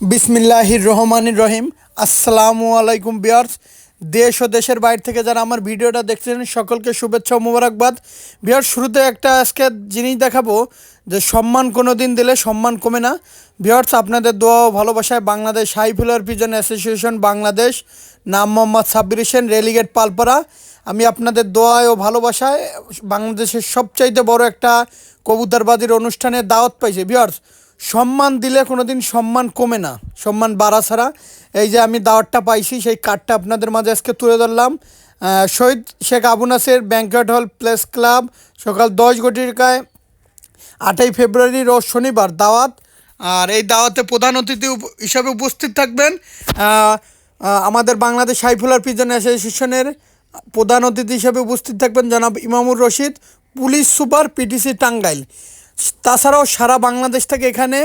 বিসমিল্লাহির রহমানির রহিম। আসসালামু আলাইকুম বিয়ার্স। দেশ ও দেশের বাইরে থেকে যারা আমার ভিডিওটা দেখছেন সকলকে শুভেচ্ছা ও মোবারকবাদ। শুরুতে একটা আজকে জিনিস দেখাবো যে সম্মান কোনো দিন দিলে সম্মান কমে না। বিয়ার্স, আপনাদের দোয়া ও ভালোবাসায় Bangladesh high flyer pigeon association Bangladesh, নাম মোহাম্মদ সাব্বির হোসেন, রেলিগেট পালপাড়া। আমি আপনাদের দোয়ায় ও ভালোবাসায় বাংলাদেশের সবচাইতে বড় একটা কবুতরবাজির অনুষ্ঠানে দাওয়াত পাইছে। বিয়ার্স সম্মান দিলে কোনোদিন সম্মান কমে না। সম্মান বাড়া ছাড়া। এই যে আমি দাওয়াতটা পাইছি, সেই কার্ডটা আপনাদের মাঝে আজকে তুলে ধরলাম। শহীদ শেখ আবু নাসের ব্যাংকট হল প্লেস ক্লাব সকাল দশ ঘটিকায় আটই ফেব্রুয়ারি রোজ শনিবার দাওয়াত। আর এই দাওয়াতে প্রধান অতিথি হিসাবে উপস্থিত থাকবেন আমাদের বাংলাদেশ সাইফুলার পিজন অ্যাসোসিয়েশনের প্রধান অতিথি হিসাবে উপস্থিত থাকবেন জনাব Imamur Rashid, police super PTC Tangail. তাছাড়াও সারা বাংলাদেশ থেকে এখানে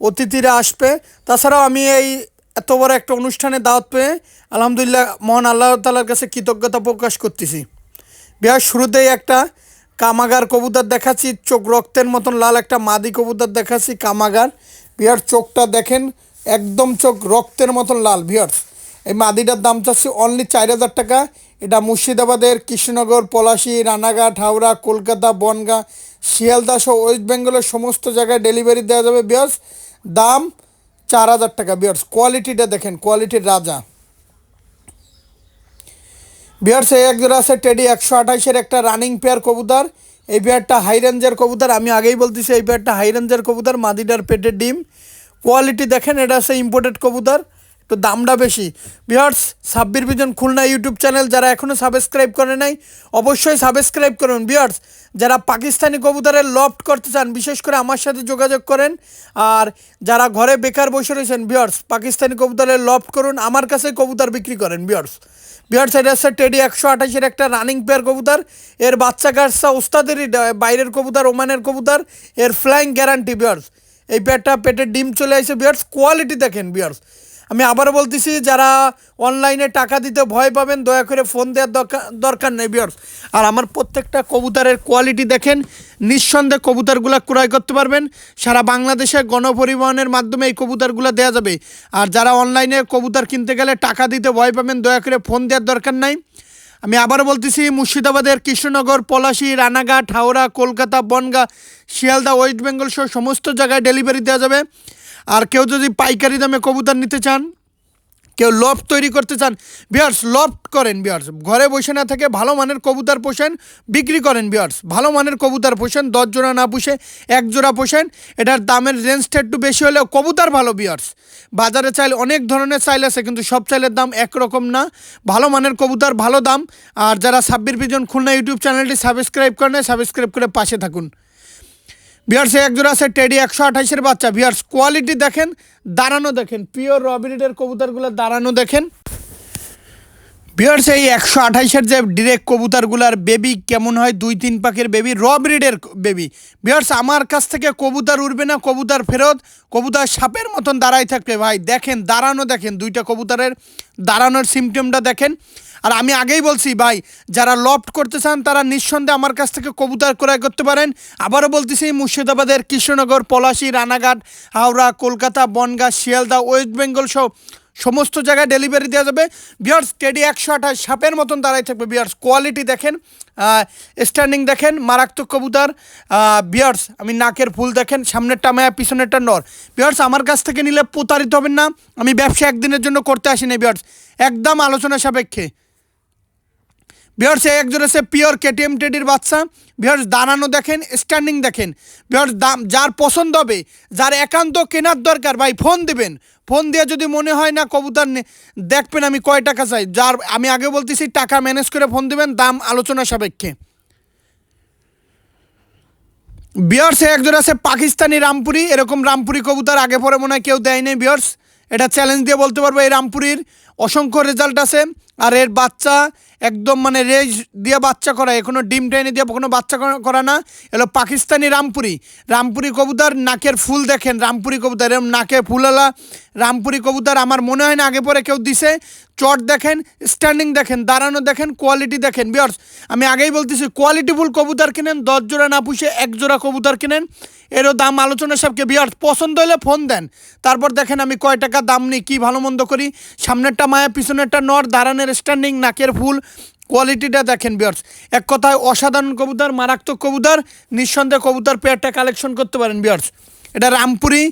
অতিথিরা আসবে। তাছাড়াও আমি এই এত বড় একটা অনুষ্ঠানে দাওয়াত পেয়ে আলহামদুলিল্লাহ মহান আল্লাহ তালার কাছে কৃতজ্ঞতা প্রকাশ করতেছি। বিহার শুরুতেই একটা কামাগার কবুতর দেখাচ্ছি, চোখ রক্তের মতন লাল একটা মাদি কবুতর দেখাচ্ছি কামাগার। বিহার চোখটা দেখেন, একদম চোখ রক্তের মতন লাল। বিহার, এই মাদিটার দাম চাচ্ছি অনলি চার হাজার টাকা। এটা মুর্শিদাবাদের কৃষ্ণনগর, পলাশী, রানাঘাট, হাওড়া, কলকাতা, বনগাঁ শিয়ালদা সহ ওয়েস্ট বেঙ্গলের সমস্ত জায়গায় ডেলিভারি দেওয়া যাবে বিয়ার্স দাম চার হাজার টাকা বিয়ার্স কোয়ালিটিটা দেখেন কোয়ালিটির রাজা। বিয়ার্স এই এক জোড়া আছে টেডি একশো আঠাইশের একটা রানিং পেয়ার কবুতর। এই পেয়ারটা হাই রেঞ্জের কবুতর। আমি আগেই বলতেছি, এই পেয়ারটা হাই রেঞ্জের কবুতর মাদিডার পেটের ডিম। কোয়ালিটি দেখেন, এটা আছে ইম্পোর্টেড কবুতর। একটু দামটা বেশি। বিহার্স Sabbir pigeon Khulna YouTube channel যারা এখনও সাবস্ক্রাইব করে নাই, অবশ্যই সাবস্ক্রাইব করুন। বিহার্স যারা পাকিস্তানি কবুতরের লফট করতে চান, বিশেষ করে আমার সাথে যোগাযোগ করেন। আর যারা ঘরে বেকার বসে রয়েছেন বিহার্স পাকিস্তানি কবুতরের লফট করুন, আমার কাছে কবুতর বিক্রি করেন বিহার্স বিহার সাইড আছে টেডি একশো আঠাশের একটা রানিং পেয়ার কবুতর। এর বাচ্চা কাটসা উস্তাদেরই বাইরের কবুতর, ওমানের কবুতর, এর ফ্লাইং গ্যারান্টি বিয়ার্স এই পেয়ারটা পেটের ডিম চলে আসে বিয়ার্স কোয়ালিটি দেখেন বিয়ার্স আমি আবারও বলতেছি যারা অনলাইনে টাকা দিতে ভয় পাবেন, দয়া করে ফোন দেওয়ার দরকার নেই বিয়ার্স আর আমার প্রত্যেকটা কবুতরের কোয়ালিটি দেখেন, নিঃসন্দেহে কবুতরগুলো ক্রয় করতে পারবেন। সারা বাংলাদেশে গণপরিবহনের মাধ্যমে এই কবুতরগুলো দেওয়া যাবে। আর যারা অনলাইনে কবুতর কিনতে গেলে টাকা দিতে ভয় পাবেন, দয়া করে ফোন দেওয়ার দরকার নাই। আমি আবারও বলতেছি, মুর্শিদাবাদের কৃষ্ণনগর, পলাশী, রানাঘাট, হাওড়া, কলকাতা, বনগাঁ, শিয়ালদা, ওয়েস্ট বেঙ্গল সহ সমস্ত জায়গায় ডেলিভারি দেওয়া যাবে। আর কেউ যদি পাইকারি দামে কবুতর নিতে চান, কেউ লফট তৈরি করতে চান বিয়ার্স লফট করেন বিয়ার্স ঘরে বসে না থেকে ভালো মানের কবুতর পোষেন, বিক্রি করেন বিয়ার্স ভালো মানের কবুতর পোষেন, দশ জোড়া না পুষে এক জোড়া পোষেন, এটার দামের রেঞ্জটা একটু বেশি হলেও কবুতর ভালো বিয়ার্স বাজারে চাইল অনেক ধরনের চাইল আছে, কিন্তু সব চাইলের দাম একরকম না। ভালো মানের কবুতর, ভালো দাম। আর যারা সাব্বির পিজন খুলনা ইউটিউব চ্যানেলটি সাবস্ক্রাইব করেন সাবস্ক্রাইব করে পাশে থাকুন। বিয়ার্সে একজোড়া আছে টেডি একশো আঠাইশের বাচ্চা। বিয়ার্স কোয়ালিটি দেখেন, দাঁড়ানো দেখেন। পিওর রবিরিডের কবুতরগুলো দাঁড়ানো দেখেন। বিয়ার্স এই একশো আঠাইশের যে ডিরেক্ট কবুতারগুলার বেবি কেমন হয়? দুই তিন পাখির বেবি র ব্রিডের বেবি বিয়ার্স আমার কাছ থেকে কবুতার উঠবে না, কবুতার ফেরত, কবুতার সাপের মতন দাঁড়াই থাকবে। ভাই, দেখেন, দাঁড়ানো দেখেন, দুইটা কবুতারের দাঁড়ানোর সিমটমটা দেখেন। আর আমি আগেই বলছি, ভাই, যারা লফট করতে চান, তারা নিঃসন্দেহে আমার কাছ থেকে কবুতর ক্রয় করতে পারেন। আবারও বলতেছি, মুর্শিদাবাদের কৃষ্ণনগর, পলাশী, রানাঘাট, হাওড়া, কলকাতা, বনগাঁ, শিয়ালদা, ওয়েস্ট বেঙ্গল সহ সমস্ত জায়গায় ডেলিভারি দেওয়া যাবে। বিয়ার্স কেডি একশো আঠাশ সাপের মতন দাঁড়াই থাকবে। বিয়ার্স কোয়ালিটি দেখেন স্ট্যান্ডিং দেখেন, মারাত্মক কবুতার। বিয়ার্স আমি নাকের ফুল দেখেন, সামনেরটা মায়া, পিছনেরটা নর। বিয়ার্স আমার কাছ থেকে নিলে প্রতারিত হবেন না। আমি ব্যবসা একদিনের জন্য করতে আসিনি বিয়ার্স একদম আলোচনা সাপেক্ষে। বিহার্স এক জোড়া সে পিওর কেটিএম টেডির বাচ্চা। বিহার্স দাঁড়ানো দেখেন স্ট্যান্ডিং দেখেন। বিহার্স দাম, যার পছন্দ হবে, যার একান্ত কেনার দরকার, ভাই, ফোন দিবেন। ফোন দিয়ে যদি মনে হয় না, কবুতর দেখবেন আমি কয় টাকা চাই। যার, আমি আগে বলতেছি, টাকা ম্যানেজ করে ফোন দিবেন, দাম আলোচনা সাপেক্ষে। বিয়ার্স এক জোড়া আছে পাকিস্তানি রামপুরি, এরকম রামপুরি কবুতর আগে পরে মনে হয় কেউ দেয়নি বিয়ার্স এটা চ্যালেঞ্জ দিয়ে বলতে পারব, এই রামপুরির অসংখ্য রেজাল্ট আছে। আর এর বাচ্চা একদম মানে রেজ দিয়ে বাচ্চা করা, এখনও ডিম টাইনে দিয়ে কোনো বাচ্চা করা- না। এলো পাকিস্তানি রামপুরি। রামপুরি কবুতর, নাকের ফুল দেখেন। রামপুরি কবুতর এরকম নাকে ফুলালা রামপুরি কবুতর আমার মনে হয় না আগে পরে কেউ দিছে। চট দেখেন স্ট্যান্ডিং দেখেন, দাঁড়ানো দেখেন কোয়ালিটি দেখেন। বিয়ার্স আমি আগেই বলতেছি কোয়ালিটিফুল কবুতর কিনেন, দশ জোড়া না পুষে এক জোড়া কবুতর কিনেন। এরও দাম আলোচনা সবকে বিয়ার্স পছন্দ হলে ফোন দেন। তারপর দেখেন আমি কয় টাকা দাম নিই, কী ভালো মন্দ করি। সামনেরটা মায়া একটা নর দাঁড়ানের স্ট্যান্ডিং নাকের ফুল কোয়ালিটিটা দেখেন বিয়ার্স এক কথায় অসাধারণ কবুতর, মারাত্মক কবুতর, নিঃসন্দেহে কবুতর পেয়ারটা কালেকশন করতে পারেন বিয়ার্স এটা রামপুরি,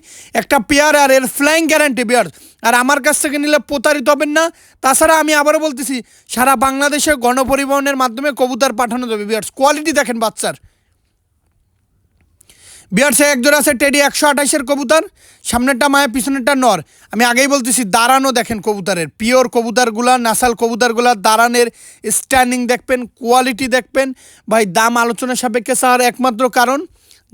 একটা পেয়ার আর এর ফ্লাইং গ্যারান্টি বিয়ার্স আর আমার কাছ থেকে নিলে প্রতারিত হবেন না। তাছাড়া আমি আবারও বলতেছি, সারা বাংলাদেশে গণপরিবহনের মাধ্যমে কবুতর পাঠানো যাবে বিয়ার্স কোয়ালিটি দেখেন বাচ্চার। বিয়ার্সে এক জোড়া আছে, টেডি একশো আঠাশের কবুতর, সামনেরটা মায়ের, পিছনেরটা নর। আমি আগেই বলতেছি দাঁড়ানো দেখেন কবুতরের, পিওর কবুতরগুলা, নাসাল কবুতরগুলা দাঁড়ানের স্ট্যান্ডিং দেখবেন কোয়ালিটি দেখবেন। ভাই, দাম আলোচনা সাপেক্ষে স্যার, একমাত্র কারণ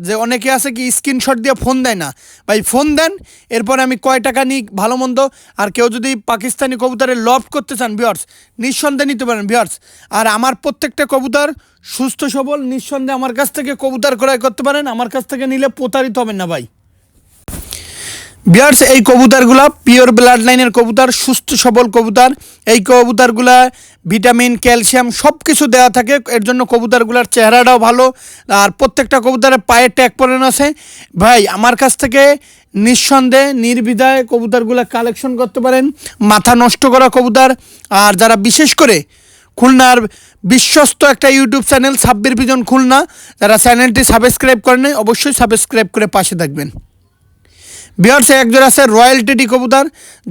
যে অনেকে আছে কি স্ক্রিনশট দিয়ে ফোন দেয় না। ভাই ফোন দেন, এরপরে আমি কয় টাকা নিই, ভালো মন্দ। আর কেউ যদি পাকিস্তানি কবুতরের লভ করতে চান বিয়ার্স নিঃসন্দেহে নিতে পারেন বিয়ার্স আর আমার প্রত্যেকটা কবুতর সুস্থ, সবল, নিঃসন্দেহে আমার কাছ থেকে কবুতর ক্রয় করতে পারেন। আমার কাছ থেকে নিলে প্রতারিত হবেন না, ভাই। বিয়ার্স, এই কবুতরগুলা পিওর ব্লাড লাইনের কবুতর, সুস্থ সবল কবুতর। এই কবুতরগুলা ভিটামিন, ক্যালসিয়াম সব কিছু দেওয়া থাকে। এর জন্য কবুতরগুলার চেহারাটাও ভালো। আর প্রত্যেকটা কবুতরের পায়ে ট্যাগ পরানো আছে। ভাই, আমার কাছ থেকে নিঃসন্দেহে, নির্বিধায় কবুতরগুলো কালেকশন করতে পারেন। মাথা নষ্ট করা কবুতর। আর যারা বিশেষ করে খুলনার বিশ্বস্ত একটা YouTube channel Sabbir pigeon Khulna, যারা চ্যানেলটি সাবস্ক্রাইব করেন অবশ্যই সাবস্ক্রাইব করে পাশে থাকবেন। বিয়ার্স একজন আছে রয়্যাল টেডি কবুতর।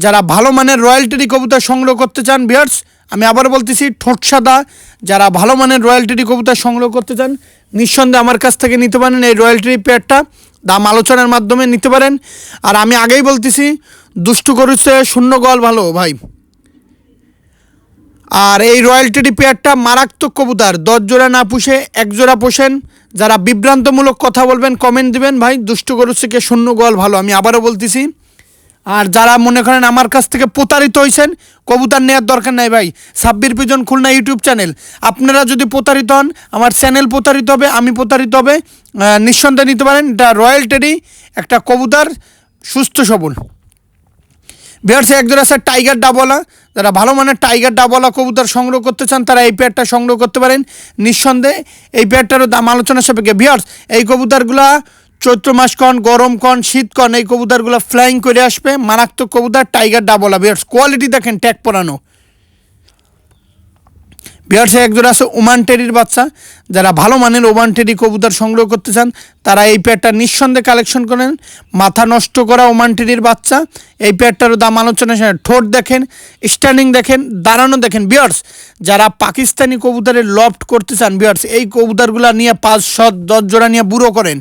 যারা ভালো মানের রয়্যাল টেডি কবুতর সংগ্রহ করতে চান, বিয়ার্স, আমি আবার বলতেছি ঠোঁট সাদা যারা ভালো মানের রয়্যাল টেডি কবুতর সংগ্রহ করতে চান, নিঃসন্দেহে আমার কাছ থেকে নিতে পারেন এই রয়্যাল টেডি পেয়ারটা। দাম আলোচনার মাধ্যমে নিতে পারেন। আর আমি আগেই বলতেছি, দুষ্টু করুছে শূন্য গল ভালো, ভাই। আর এই রয়্যাল টেডি পেয়ারটা মারাত্মক কবুতর। দশ জোড়া না পুষে এক জোড়া পোষেন। যারা বিভ্রান্তমূলক কথা বলবেন কমেন্ট দিবেন ভাই। দুষ্ট গরু থেকে শূন্য গোয়াল ভালো, আমি আবারও বলতেছি। আর যারা মনে করেন আমার কাছ থেকে প্রতারিত হয়েছেন কবুতর নেওয়ার দরকার নাই ভাই। Sabbir pigeon Khulna YouTube channel. আপনারা যদি প্রতারিত হন, আমার চ্যানেল প্রতারিত হবে, আমি প্রতারিত হবে নিঃসন্দেহে নিতে পারেন। এটা রয়্যাল টেডি একটা কবুতর, সুস্থ সবল। বিহারসে একজন আছে টাইগার ডাবলা যারা ভালো মানের টাইগার ডাবলা কবুতর সংগ্রহ করতে চান, তারা এই পেয়ারটা সংগ্রহ করতে পারেন নিঃসন্দেহে। এই পেয়ারটারও দাম আলোচনা সাপেক্ষে। বিহার্স, এই কবুতরগুলা চৈত্র মাস কন, গরম কন, শীত কন, এই কবুতরগুলো ফ্লাইং করে আসবে। মারাত্মক কবুতর টাইগার ডাবলা বিহার্স কোয়ালিটি দেখেন ট্যাগ পরানো বিহার্সে একজন আছে ওমান টেরির বাচ্চা। যারা ভালো মানের ওমান টেরি কবুতর সংগ্রহ করতে চান, তারা এই পেয়ারটা নিঃসন্দেহে কালেকশন করেন মাথা নষ্ট করা ওমান টেরির বাচ্চা। এই পেয়ারটারও দাম আলোচনা। ঠোঁট দেখেন স্ট্যান্ডিং দেখেন, দাঁড়ানো দেখেন। বিয়ার্স যারা পাকিস্তানি কবুতরের লফট করতে চান বিয়ার্স এই কবুতরগুলো নিয়ে পাঁচ, সাত, দশ জোড়া নিয়ে বুড়ো করেন।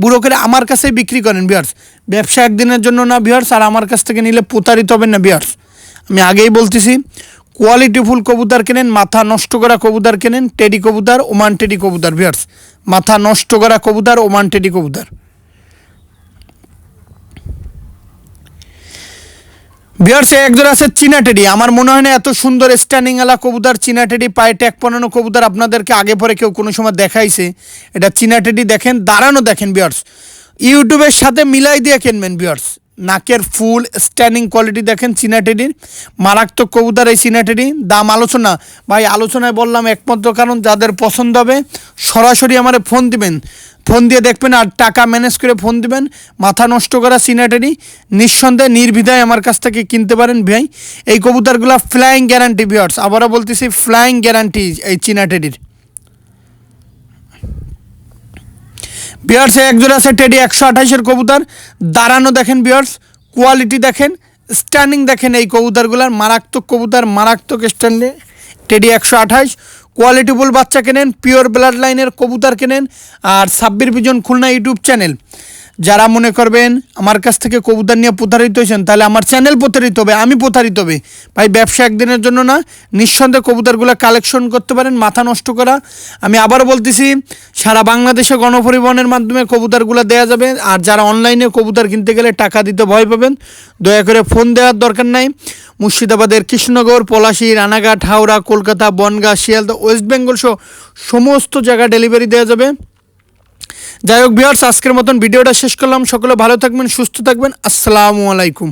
বুড়ো করে আমার কাছে বিক্রি করেন বিয়ার্স ব্যবসা একদিনের জন্য না বিয়ার্স আর আমার কাছ থেকে নিলে প্রতারিত হবেন না বিয়ার্স আমি আগেই বলতেছি কোয়ালিটিফুল কবুতর কেনেন, মাথা নষ্ট করা কবুতর কেনেন, টেডি কবুতর, ওমান টেডি কবুতর ভিয়ার্স মাথা নষ্ট করা কবুতর, ওমান টেডি কবুতর। ভিয়ার্সে একজন আছে চীনা টেডি। আমার মনে হয় না এত সুন্দর স্ট্যান্ডিং আলা কবুতর, চীনা টেডি পায়ে ট্যাগ পনানো কবুতর আপনাদেরকে আগে পরে কেউ কোনো সময় দেখাইছে। এটা চীনা টেডি দেখেন, দাঁড়ানো দেখেন বিয়ার্স ইউটিউবের সাথে মিলাই দিয়ে কিনবেন বিয়ার্স নাকের ফুল স্ট্যান্ডিং কোয়ালিটি দেখেন চীনা টেডির মারাত্মক কবুতার এই চীনা টেডি দাম আলোচনা। ভাই, আলোচনায় বললাম একমাত্র কারণ যাদের পছন্দ হবে, সরাসরি আমার ফোন দিবেন। ফোন দিয়ে দেখবেন আর টাকা ম্যানেজ করে ফোন দিবেন। মাথা নষ্ট করা সিনাটেরি নিঃসন্দেহে নির্বিধায় আমার কাছ থেকে কিনতে পারেন ভাই। এই কবুতরগুলো ফ্লাইং গ্যারান্টি বিয়ার্স আবারও বলতেছি ফ্লাইং গ্যারান্টি এই চিনাটেডির বিয়ার্সে একজোড়া আছে টেডি একশো আঠাশের কবুতর। দাঁড়ানো দেখেন বিয়ার্স কোয়ালিটি দেখেন স্ট্যান্ডিং দেখেন এই কবুতরগুলার, মারাত্মক কবুতর, মারাত্মক স্ট্যান্ডে টেডি একশো আঠাশ কোয়ালিটিফুল বাচ্চা কেনেন পিওর ব্লাড লাইনের কবুতর কেনেন, আর Sabbir pigeon Khulna YouTube channel যারা মনে করবেন আমার কাছ থেকে কবুতর নিয়ে প্রতারিত হয়েছেন, তাহলে আমার চ্যানেল প্রতারিত হবে, আমি প্রতারিত হবে। ভাই, ব্যবসা একদিনের জন্য না, নিঃসন্দেহে কবুতরগুলো কালেকশন করতে পারেন, মাথা নষ্ট করা। আমি আবার বলতেছি, সারা বাংলাদেশে গণপরিবহনের মাধ্যমে কবুতরগুলো দেওয়া যাবে, আর যারা অনলাইনে কবুতর কিনতে গেলে টাকা দিতে ভয় পাবেন, দয়া করে ফোন দেওয়ার দরকার নাই। মুর্শিদাবাদের কৃষ্ণনগর, পলাশী, রানাঘাট, হাওড়া, কলকাতা, বনগাঁ শিয়ালদা ওয়েস্ট বেঙ্গল সহ সমস্ত জায়গা ডেলিভারি দেওয়া যাবে। যাই হোক বিহার, আজকের মতন ভিডিওটা শেষ করলাম। সকলে ভালো থাকবেন, সুস্থ থাকবেন। আসসালামু আলাইকুম।